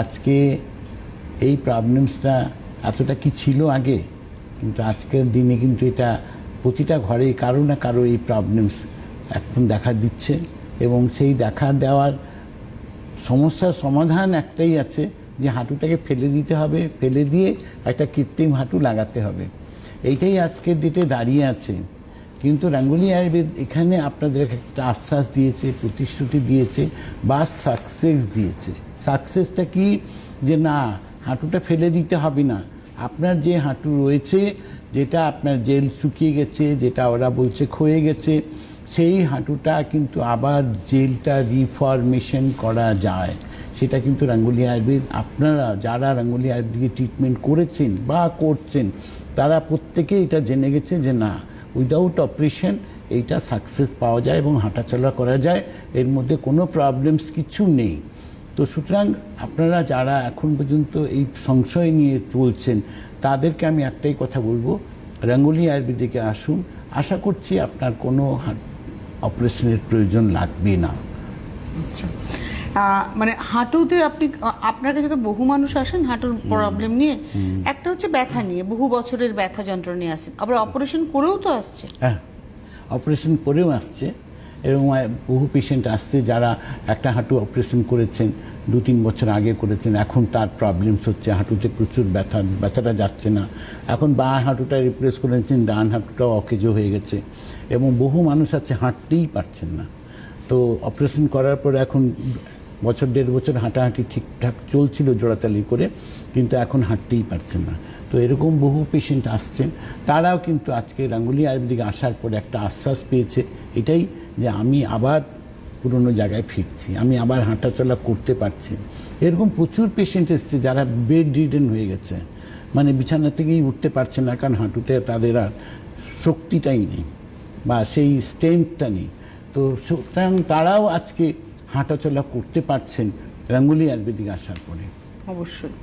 আজকে এই প্রবলেমসটা এতটা কি ছিল আগে? কিন্তু আজকের দিনে কিন্তু এটা প্রতিটা ঘরে কারও না কারও এই প্রবলেমস এখন দেখা দিচ্ছে এবং সেই দেখা দেওয়ার সমস্যার সমাধান একটাই আছে যে হাঁটুটাকে ফেলে দিতে হবে, ফেলে দিয়ে একটা কৃত্রিম হাঁটু লাগাতে হবে। এইটাই আজকের ডেটে দাঁড়িয়ে আছে। কিন্তু রাঙ্গুলি আয়ুর্বেদ এখানে আপনাদের একটা আশ্বাস দিয়েছে, প্রতিশ্রুতি দিয়েছে বা সাকসেস দিয়েছে। সাকসেসটা কি? যে না, হাঁটুটা ফেলে দিতে হবে না। আপনার যে হাঁটু রয়েছে, যেটা আপনার জেল শুকিয়ে গেছে, যেটা ওরা বলছে ক্ষয়ে গেছে, সেই হাঁটুটা কিন্তু আবার জেলটা রিফরমেশন করা যায়। সেটা কিন্তু রাঙ্গুলি আয়ুর্বেদ, আপনারা যারা রাঙ্গুলি আয়ুর্বেদিকে ট্রিটমেন্ট করেছেন বা করছেন, তারা প্রত্যেকে এটা জেনে গেছে যে না উইদাউট অপারেশন এইটা সাকসেস পাওয়া যায় এবং হাঁটাচলা করা যায়। এর মধ্যে কোনো প্রবলেমস কিছু নেই। তো সুতরাং আপনারা যারা এখন পর্যন্ত এই সংশয় নিয়ে চলছেন তাদেরকে আমি একটাই কথা বলব রাঙ্গুলি আয়ুর্বেদিকে আসুন। আশা করছি আপনার কোনো অপারেশনের প্রয়োজন লাগবে না। আচ্ছা। মানে হাঁটুতে আপনি আপনার কাছে তো বহু মানুষ আসেন হাঁটুর প্রবলেম নিয়ে। একটা হচ্ছে ব্যথা নিয়ে বহু বছরের ব্যথা যন্ত্রণা নিয়ে আসেন আবার অপারেশন করেও তো আসছে। হ্যাঁ। অপারেশন করেও আসছে। এরকম বহু পেশেন্ট আসছে যারা একটা হাঁটু অপারেশন করেছেন, দু তিন বছর আগে করেছেন, এখন তার প্রবলেমস হচ্ছে, হাঁটুতে প্রচুর ব্যথা, ব্যথাটা যাচ্ছে না। এখন বা হাঁটুটা রিপ্লেস করেছেন ডান হাঁটুটাও অকেজো হয়ে গেছে এবং বহু মানুষ আছে হাঁটতেই পারছেন না। তো অপারেশন করার পর এখন বছর দেড় বছর হাঁটাহাঁটি ঠিকঠাক চলছিল জোড়াতালি করে, কিন্তু এখন হাঁটতেই পারছেন না। তো এরকম বহু পেশেন্ট আসছেন। তারাও কিন্তু আজকে রাঙ্গুলি আয়ুর্বেদিকে আসার পরে একটা আশ্বাস পেয়েছে। এটাই যে আমি আবার পুরনো জায়গায় ফিরছি, আমি আবার হাঁটাচলা করতে পারছি। এরকম প্রচুর পেশেন্ট এসছে যারা বেড রিডেন হয়ে গেছে। মানে বিছানা থেকেই উঠতে পারছে না, কারণ হাঁটুতে তাদের আর শক্তিটাই নেই বা সেই স্ট্রেংথটা নেই। তো সুতরাং তারাও আজকে হাঁটাচলা করতে পারছেন রাঙ্গুলি আয়ুর্বেদিক আসার পরে। অবশ্যই।